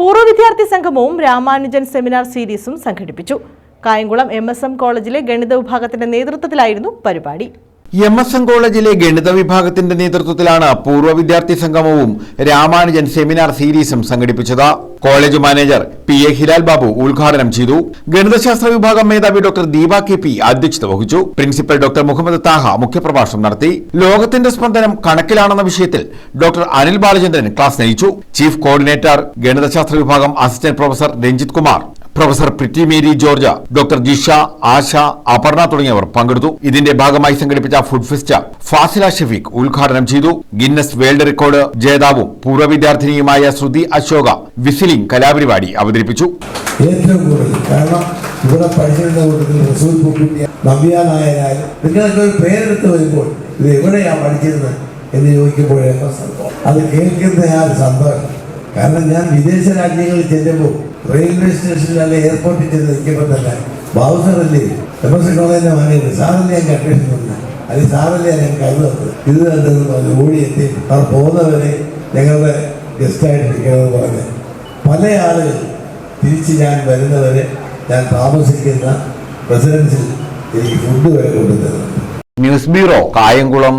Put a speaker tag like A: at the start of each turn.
A: പൂർവ വിദ്യാർത്ഥി സംഗമവും രാമാനുജൻ സെമിനാർ സീരീസും സംഘടിപ്പിച്ചു. കായംകുളം എം കോളേജിലെ ഗണിത വിഭാഗത്തിന്റെ നേതൃത്വത്തിലായിരുന്നു പരിപാടി.
B: എം എസ് എൻ കോളേജിലെ ഗണിത വിഭാഗത്തിന്റെ നേതൃത്വത്തിലാണ് പൂർവ വിദ്യാർത്ഥി സംഗമവും രാമാനുജൻ സെമിനാർ സീരീസും സംഘടിപ്പിച്ചത്. College manager P A Hilal Babu ഉദ്ഘാടനം ചെയ്തു. ഗണിതശാസ്ത്ര വിഭാഗം മേധാവി ഡോക്ടർ ദീപ കെ പി അധ്യക്ഷത വഹിച്ചു. പ്രിൻസിപ്പൽ ഡോക്ടർ മുഹമ്മദ് താഹ മുഖ്യപ്രഭാഷണം നടത്തി. ലോകത്തിന്റെ സ്പന്ദനം കണക്കിലാണെന്ന വിഷയത്തിൽ ഡോക്ടർ അനിൽ ബാലചന്ദ്രൻ ക്ലാസ് നയിച്ചു. ചീഫ് കോർഡിനേറ്റർ ഗണിതശാസ്ത്ര വിഭാഗം assistant professor Ranjith Kumar professor Preeti Mary George doctor Jisha Asha Aparna തുടങ്ങിയവർ പങ്കെടുത്തു. ഇതിന്റെ ഭാഗമായി സംഘടിപ്പിച്ച ഫുഡ് ഫെസ്റ്റ് ഫാസില ഷെഫീഖ് ഉദ്ഘാടനം ചെയ്തു. ഗിന്നസ് വേൾഡ് റെക്കോർഡ് ജേതാവും പൂർവ വിദ്യാർത്ഥിനിയുമായ ശ്രുതി അശോക വിസിലിംഗ് കലാപരിപാടി അവതരിപ്പിച്ചു.
C: ഏറ്റവും കൂടുതൽ. കാരണം ഇവിടെ പഠിച്ചിരുന്ന കൂട്ടത്തിൽ റസൂൽ കുട്ടി നവ്യ നായരായാലും നിങ്ങളൊക്കെ ഒരു പേരെടുത്ത് വരുമ്പോൾ ഇത് എവിടെയാണ് പഠിച്ചിരുന്നത് എന്ന് ചോദിക്കുമ്പോഴേക്കും സന്തോഷം അത് കേൾക്കുന്ന ആ സന്തോഷം. കാരണം ഞാൻ വിദേശ രാജ്യങ്ങളിൽ ചെല്ലുമ്പോൾ റെയിൽവേ സ്റ്റേഷനിൽ അല്ലെ എയർപോർട്ടിൽ ചെന്ന് നിൽക്കുമ്പോൾ തന്നെ ബാബുസറല്ലേ എം എസ് കോളേജിന്റെ വാങ്ങിയത് സാറല്ലേ ഞാൻ കണ്ടിട്ടുണ്ട് അത് സാറല്ലേ ഞാൻ കരുതുന്നത് ഇത് കണ്ടെന്ന് പറഞ്ഞ് ഓടിയെത്തി അവർ പോകുന്നവരെ ഞങ്ങളുടെ ഗസ്റ്റായിട്ട് ഇരിക്കണമെന്ന് പറഞ്ഞ് പല ആളുകൾ തിരിച്ച് ഞാൻ വരുന്നവരെ ഞാൻ താമസിക്കുന്ന റെസിഡൻസിൽ എനിക്ക് ഫുഡ് വരെ കൊണ്ടുതരുന്നു
B: ന്യൂസ് ബ്യൂറോ കായംകുളം.